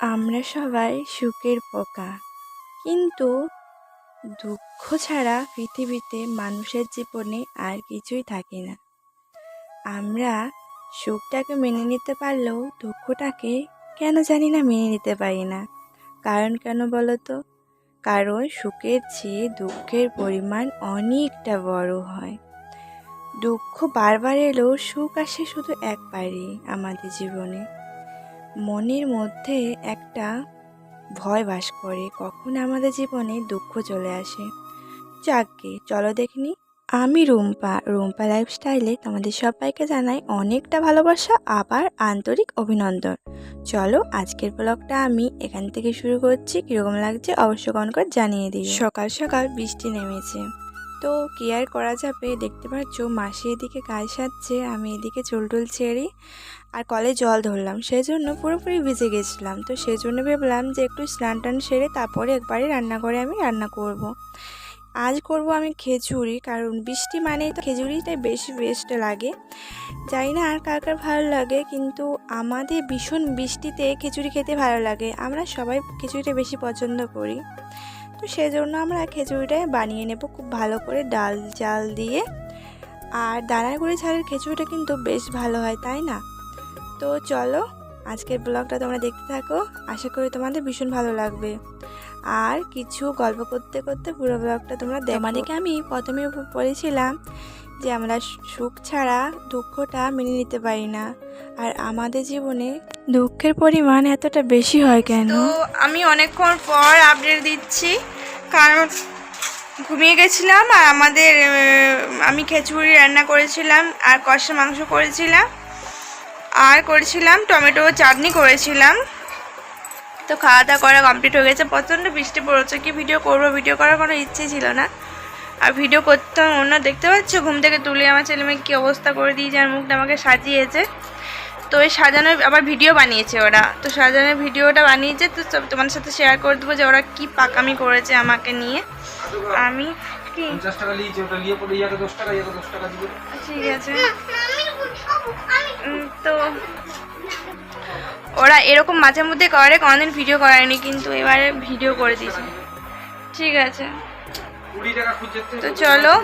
আমরা সবাই সুখের পোকা। কিন্তু দুঃখ ছাড়া পৃথিবীতে মানুষের জীবনে আর কিছুই থাকে না। আমরা সুখটাকে মেনে নিতে পারলেও দুঃখটাকে কেন জানি না মেনে নিতে পারি না। কারণ কেন বলো তো? কারণ সুখের চেয়ে দুঃখের পরিমাণ অনেকটা বড় হয়। দুঃখ বারবার এলেও সুখ আসে শুধু একবারই আমাদের জীবনে। মনের মধ্যে একটা ভয় বাস করে। কখন আমাদের জীবনে দুঃখ চলে আসে। যাকগে, চলো দেখিনি? আমি রুম্পা। রুম্পা লাইফস্টাইলে তোমাদের সবাইকে জানাই অনেকটা ভালোবাসা, আবার আন্তরিক অভিনন্দন। চলো, আজকের ব্লগটা আমি এখান থেকে শুরু করছি। কীরকম লাগছে অবশ্য কমেন্ট করে জানিয়ে দিই সকাল সকাল বৃষ্টি নেমেছে। তো কি আর করা যাবে? দেখতে পাচ্ছ মাসি এদিকে কাজ সাজছে, আমি এদিকে চুলটুল ছেড়ে আর কলে জল ধরলাম। সেই জন্য পুরোপুরি ভিজে গেছিলাম। তো সেই জন্য ভেবলাম যে একটু স্নান টান সেরে তারপরে একবারে রান্না করে আমি রান্না করব। আজ করব আমি খিচুড়ি কারণ বৃষ্টি মানেই তো খিচুড়িটাই বেশি বেস্ট লাগে। জানি না আর কার কার ভালো লাগে, কিন্তু আমাদের ভীষণ বৃষ্টিতে খিচুড়ি খেতে ভালো লাগে। আমরা সবাই খিচুড়িটা বেশি পছন্দ করি। তো সেই জন্য আমরা খিচুড়িটাই বানিয়ে নেব খুব ভালো করে ডাল চাল দিয়ে। আর দানার গুঁড়ি ছাড়ের খিচুড়িটা কিন্তু বেশ ভালো হয়, তাই না? তো চলো, আজকের ব্লগটা তোমরা দেখতে থাকো। আশা করি তোমাদের ভীষণ ভালো লাগবে। আর কিছু গল্প করতে করতে পুরো ব্লগটা তোমরা দেখো। আমাদেরকে আমি প্রথমে বলেছিলাম যে আমরা সুখ ছাড়া দুঃখটা মেনে নিতে পারি না। আর আমাদের জীবনে দুঃখের পরিমাণ এতটা বেশি হয় কেন? আমি অনেকক্ষণ পর আপডেট দিচ্ছি। কারণ ঘুমিয়ে গেছিলাম আর আমাদের আমি খিচুড়ি রান্না করেছিলাম আর কষা মাংস করেছিলাম। আর করেছিলাম টমেটো চাটনি করেছিলাম। তো খাওয়া দাওয়া করা কমপ্লিট হয়ে গেছে। প্রচণ্ড বৃষ্টি পড়েছে। কি ভিডিও করব? ভিডিও করার কোনো ইচ্ছে ছিল না। আর ভিডিও করতাম অন্য দেখতে পাচ্ছ? ঘুম থেকে তুলে আমার ছেলে মেয়ে কী অবস্থা করে দিয়েছে আর মুখটা আমাকে সাজিয়েছে। তো এই সাজানোর আবার ভিডিও বানিয়েছে ওরা। তো সাজানোর ভিডিওটা বানিয়েছে তো সব তোমার সাথে শেয়ার করে দেবো যে ওরা কী পাকামি করেছে আমাকে নিয়ে। আমি কি? ঠিক আছে। তো ওরা এরকম মাঝে মধ্যে করে কোনোদিন ভিডিও করেনি কিন্তু এবারে ভিডিও করে দিয়েছে। ঠিক আছে। তো চলো।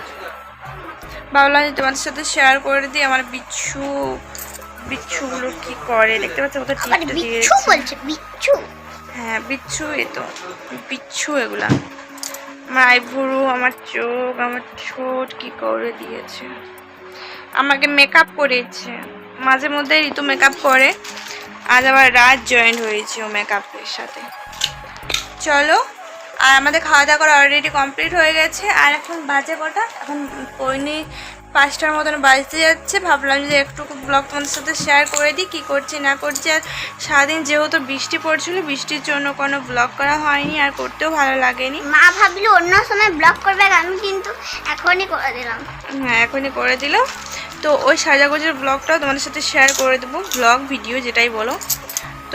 ভাবলাম যে তোমাদের সাথে শেয়ার করে দিই আমার বিচ্ছু বিচ্ছুগুলো কি করে? দেখতে পাচ্ছ টিপটা দিয়ে বিচ্ছু বলছে বিচ্ছু। হ্যাঁ বিচ্ছু এ তো বিচ্ছু এগুলা। আমার আইব্রু আমার চোখ আমার ঠোঁট কি করে দিয়েছে? আমাকে মেকআপ করেছে। মাঝে মধ্যে ঋতু মেকআপ করে। আজ আবার রাত জয়েন্ট হয়েছে ও মেকআপের সাথে। চলো আর আমাদের খাওয়া দাওয়া করা অলরেডি কমপ্লিট হয়ে গেছে। আর এখন বাজে কটা? এখন পৌনে পাঁচটার মতন বাজতে যাচ্ছে। ভাবলাম যে একটু ব্লগ তোমাদের সাথে শেয়ার করে দিই কী করছি না করছি। আর সারাদিন যেহেতু বৃষ্টি পড়ছিল বৃষ্টির জন্য কোনো ব্লগ করা হয়নি আর করতেও ভালো লাগেনি। মা ভাবলো অন্য সময় ব্লগ করবে আমি কিন্তু এখনই করে দিলাম। হ্যাঁ এখনই করে দিল। তো ওই সাজাগোজের ব্লগটাও তোমাদের সাথে শেয়ার করে দেবো। ব্লগ ভিডিও যেটাই বলো।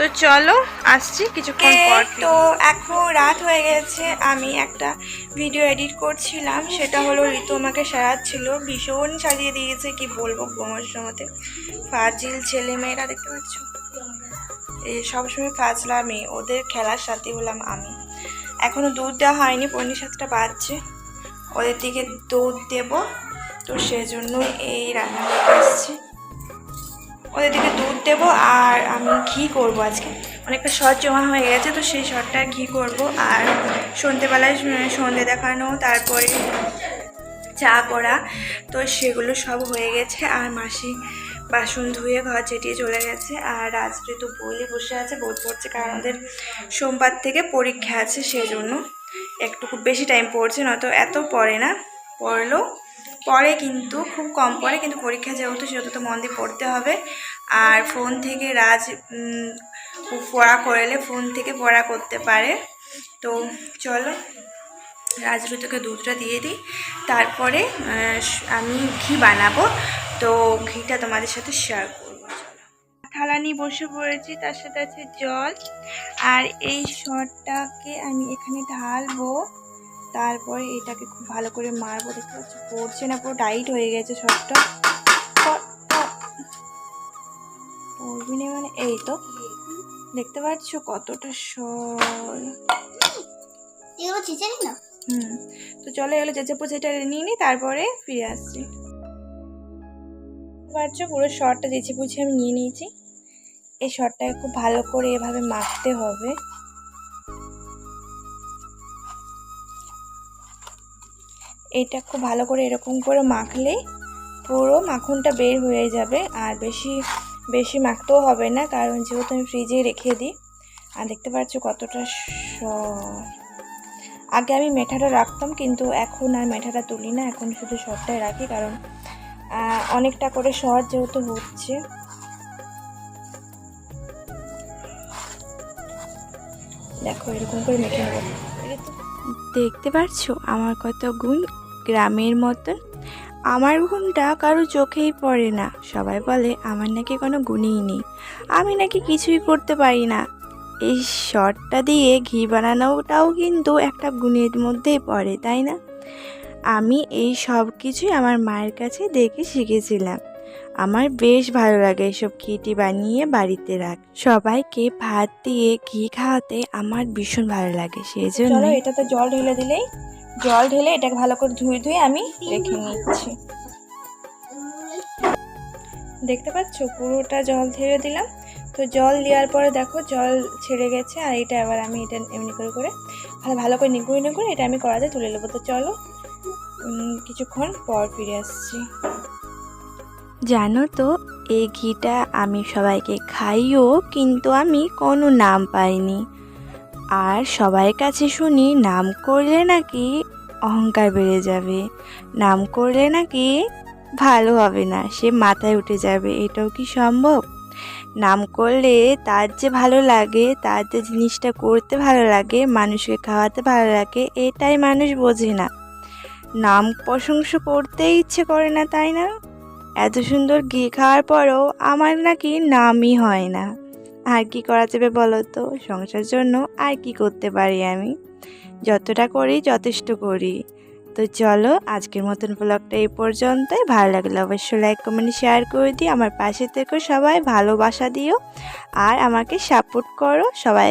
তো চলো আসছি কিছুক্ষণ পর তো এখন রাত হয়ে গেছে আমি একটা ভিডিও এডিট করছিলাম সেটা হলো ঋতু আমাকে সারাচ্ছিল ভীষণ সাজিয়ে দিয়েছে কি বলব বোমার সময়তে ফাজিল ছেলে মেয়েরা দেখতে পাচ্ছ? এই সবসময় ফাজলামি ওদের খেলার সাথে হলাম আমি। এখনও দুধ দেওয়া হয়নি পনেরো সাতটা বাজছে। ওদের দিকে দুধ দেব তো সেজন্য এই রান্না করতে আসছি। ওদের দিকে দুধ দেবো আর আমি ঘি করব আজকে। অনেকটা শর্ট জমা হয়ে গেছে তো সেই শর্টটা ঘি করব। আর সন্ধেবেলায় উম, সন্ধে দেখানো তারপরে চা করা তো সেগুলো সব হয়ে গেছে। আর মাসি বাসন ধুয়ে ঘর চেটিয়ে চলে গেছে। আর রাত্রে তো বলে বসে আছে বোধ পড়ছে কারণ ওদের সোমবার থেকে পরীক্ষা আছে সেই জন্য একটু খুব বেশি টাইম পড়ছে নয়তো এত পড়ে না পড়ল পড়ে কিন্তু, খুব কম পড়ে কিন্তু পরীক্ষা যেহেতু, সেহেতু তো মন দিয়ে পড়তে হবে। আর ফোন থেকে রাজ পড়া করলে ফোন থেকে পড়া করতে পারে। তো চলো রাজরুতকে দুধটা দিয়ে দিই। তারপরে আমি ঘি বানাবো। তো ঘিটা তোমাদের সাথে শেয়ার করব থালা নিয়ে বসে পড়েছি, তার সাথে আছে জল। আর এই শটটাকে আমি এখানে ঢালবো। তারপরে এটাকে খুব ভালো করে মারবো দেখতে পাচ্ছি পড়ছে না পুরো টাইট হয়ে গেছে শটটা পড়বি না মানে এই তো। দেখতে পাচ্ছ কতটা সর। এগুলো না হুম তো চলো এগুলো চেঁচে পুচে এটা নিয়ে নিই তারপরে ফিরে আসছি। দেখতে পাচ্ছ পুরো শর্টটা চেঁচে পুচে আমি নিয়ে নিয়েছি। এই শর্টটাকে খুব ভালো করে এভাবে মাখতে হবে। এটা খুব ভালো করে এরকম করে মাখলে পুরো মাখনটা বের হয়ে যাবে। আর বেশি বেশি মাখতেও হবে না, কারণ যেহেতু আমি ফ্রিজে রেখে দিই। আর দেখতে পাচ্ছ কতটা সর আগে আমি মেঠাটা রাখতাম, কিন্তু এখন আর মেঠাটা তুলি না, এখন শুধু শর্টটাই রাখি, কারণ অনেকটা করে শর্ট যেহেতু হচ্ছে। দেখো এরকম করে নেব। দেখতে পারছ? আমার কত গুণ গ্রামের মতন আমার গুণটা কারও চোখেই পড়ে না। সবাই বলে, আমার নাকি কোনো গুণই নেই। আমি নাকি কিছুই করতে পারি না। এই শর্টটা দিয়ে ঘি বানানোটাও কিন্তু একটা গুণের মধ্যেই পড়ে, তাই না? আমি এই সব কিছুই আমার মায়ের কাছে দেখে শিখেছিলাম। আমার বেশ ভালো লাগে এসব ঘিটি বানিয়ে বাড়িতে রাখ। সবাইকে ভাত দিয়ে ঘি খাওয়াতে আমার ভীষণ ভালো লাগে সেই জন্য এটাতে জল ঢেলে দিলেই জল ঢেলে এটাকে ভালো করে ধুয়ে ধুয়ে আমি রেখে নিচ্ছি। দেখতে পাচ্ছ? পুরোটা জল ঢেলে দিলাম। তো জল দেওয়ার পরে দেখো জল ছেড়ে গেছে, আর এটা এবার আমি এটা এমনি করে করে ভালো করে নিগুড়ে নিগুড়ে এটা আমি কড়াতে তুলে নেব। তো চলো কিছুক্ষণ পর ফিরে আসছি। জানো তো, এই ঘিটা আমি সবাইকে খাইও, কিন্তু আমি কোনো নাম পাইনি। আর সবার কাছে শুনি, নাম করলে নাকি অহংকার বেড়ে যাবে। নাম করলে নাকি ভালো হবে না, সে মাথায় উঠে যাবে। এটাও কি সম্ভব? নাম করলে তার যে ভালো লাগে, তার যে জিনিসটা করতে ভালো লাগে, মানুষকে খাওয়াতে ভালো লাগে, এটাই মানুষ বোঝে না। নাম প্রশংসা করতেই ইচ্ছে করে না, তাই না? এত সুন্দর ঘি খাওয়ার পরও আমার নাকি নামই হয় না। আর কি করা যাবে বলো তো? সংসার জন্য আর কি করতে পারি আমি? যতটা করি, যথেষ্ট করি। তো চলো, আজকের মতন ব্লগটা এই পর্যন্তই। ভালো লাগলে অবশ্যই লাইক কমেন্ট শেয়ার করে দিই আমার পাশে থেকে সবাই, ভালোবাসা দিও। আর আমাকে সাপোর্ট করো সবাই